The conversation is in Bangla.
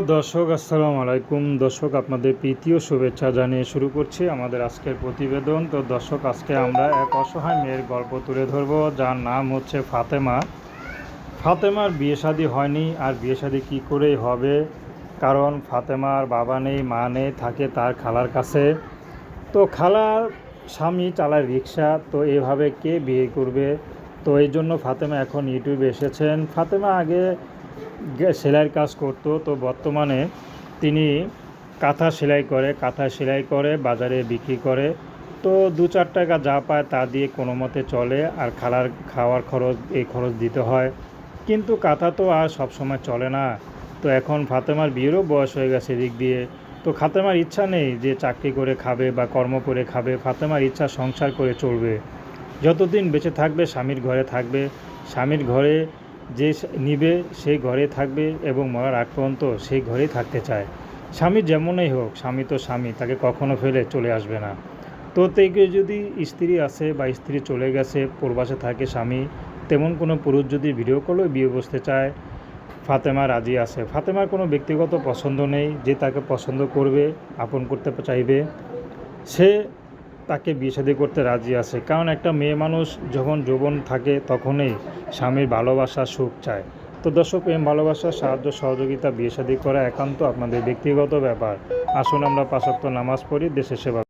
দর্শক, আসসালামু আলাইকুম। দর্শক, আপনাদের প্রীতীয় শুভেচ্ছা জানিয়ে শুরু করছি আমাদের আজকের প্রতিবেদন। তো দর্শক, আজকে আমরা এক অসহায় মেয়ের গল্প তুলে ধরব, যার নাম হচ্ছে ফাতেমা। ফাতেমার বিয়ে শাদী হয়নি, আর বিয়ে শাদী কী করেই হবে? কারণ ফাতেমার বাবা নেই, মা নেই, থাকে তার খালার কাছে। তো খালার স্বামী চালায় রিক্সা, তো এভাবে কে বিয়ে করবে? তো এই জন্য ফাতেমা এখন ইউটিউবে এসেছেন। ফাতেমা আগে সেলাইয়ের কাজ করতো, তো বর্তমানে তিনি কাঁথা সেলাই করে, কাঁথা সেলাই করে, বাজারে বিক্রি করে। তো দু চার টাকা যা পায় তা দিয়ে কোনো মতে চলে, আর খালার খাওয়ার খরচ, এই খরচ দিতে হয়। কিন্তু কাঁথা তো আর সবসময় চলে না। তো এখন ফাতেমার বিয়েরও বয়স হয়ে গেছে দিক দিয়ে। তো ফাতেমার ইচ্ছা নেই যে চাকরি করে খাবে বা কর্ম করে খাবে, ফাতেমার ইচ্ছা সংসার করে চলবে। যতদিন বেঁচে থাকবে, স্বামীর ঘরে থাকবে। স্বামীর ঘরে যে স- নিবে সেই ঘরে থাকবে এবং মরার আগ পর্যন্ত সেই ঘরেই থাকতে চায়। স্বামী যেমনই হোক, স্বামী তো স্বামী, তাকে কখনো ফেলে চলে আসবে না। তো থেকে যদি স্ত্রী আছে বা স্ত্রী চলে গেছে, প্রবাসে থাকে স্বামী, তেমন কোনো পুরুষ যদি ভিডিও কলেও বিয়ে বসতে চায়, ফাতেমা রাজি আছে। ফাতেমার কোনো ব্যক্তিগত পছন্দ নেই, যে তাকে পছন্দ করবে, আপন করতে চাইবে। সে তাকে বিয়ে করতে রাজি আছে। কারণ একটা মেয়ে মানুষ যখন যৌবন থাকে তখনই স্বামীর ভালোবাসা, সুখ চায়। তো দর্শক, প্রেম, ভালোবাসা, সাহায্য, সহযোগিতা, বিয়ে করা একান্ত আপনাদের ব্যক্তিগত ব্যাপার। আসুন আমরা পাশাপ্ত নামাজ পড়ি, দেশের সেবা